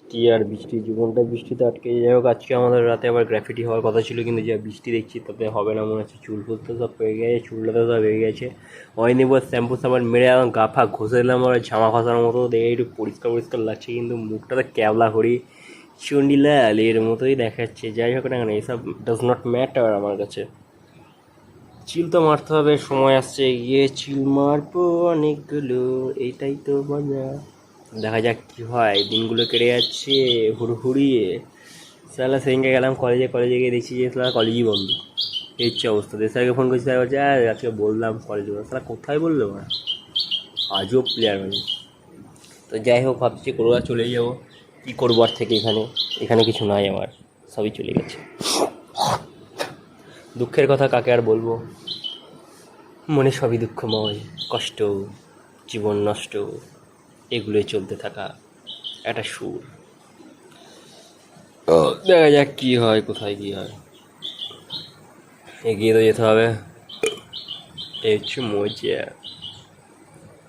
বৃষ্টি আর বৃষ্টি, জীবনটা বৃষ্টিতে আটকে যাই হোক, আজকে আমাদের রাতে আবার গ্রাফিটি হওয়ার কথা ছিল, কিন্তু যা বৃষ্টি দেখছি তাতে হবে না মনে হচ্ছে। চুল ফুল তো সব পেয়ে গেছে, চুলটা সব হয়ে গেছে। হয়নি বস শ্যাম্পু সাবান মেরে এবং গা ফা ঘষে দিলাম, আর ঝামা খসানোর মতো দেখে একটু পরিষ্কার পরিষ্কার লাগছে, কিন্তু মুখটা মুখটাতে ক্যাবলা করি চন্ডিলাল এর মতোই দেখাচ্ছে। যাই হোক না কেন, এইসব ডাজ নট ম্যাটার আমার কাছে। চিল তো মারতে হবে, সময় আসছে। গিয়ে চিল মারবো অনেকগুলো এইটাই তো মজা। দেখা যাক কি হয়। দিনগুলো কেটে যাচ্ছে হুড়হুড়িয়ে। সালা সেদিনকে গেলাম কলেজে কলেজে গিয়ে দেখছি যে সালা কলেজই বন্ধ। এই হচ্ছে অবস্থা? দেশাকে ফোন করছি স্যার বলছে "আহ, আজকে বললাম কলেজে বন্ধ। সালা কোথায় বলল না আজও প্লেয়ার মানে তো যাই হোক ভাবছি কলকাতা চলে যাব। কী করব আর থেকে এখানে? এখানে কিছু নাই আমার সবই চলে গেছে। দুঃখের কথা কাকে আর বলব? মনে সবই দুঃখময় কষ্ট জীবন নষ্ট। এগুলোই চলতে থাকা একটা সুর। দেখা যাক কী হয় কোথায় কী হয়। এগিয়ে তো যেতে হবে। এই হচ্ছে মজা।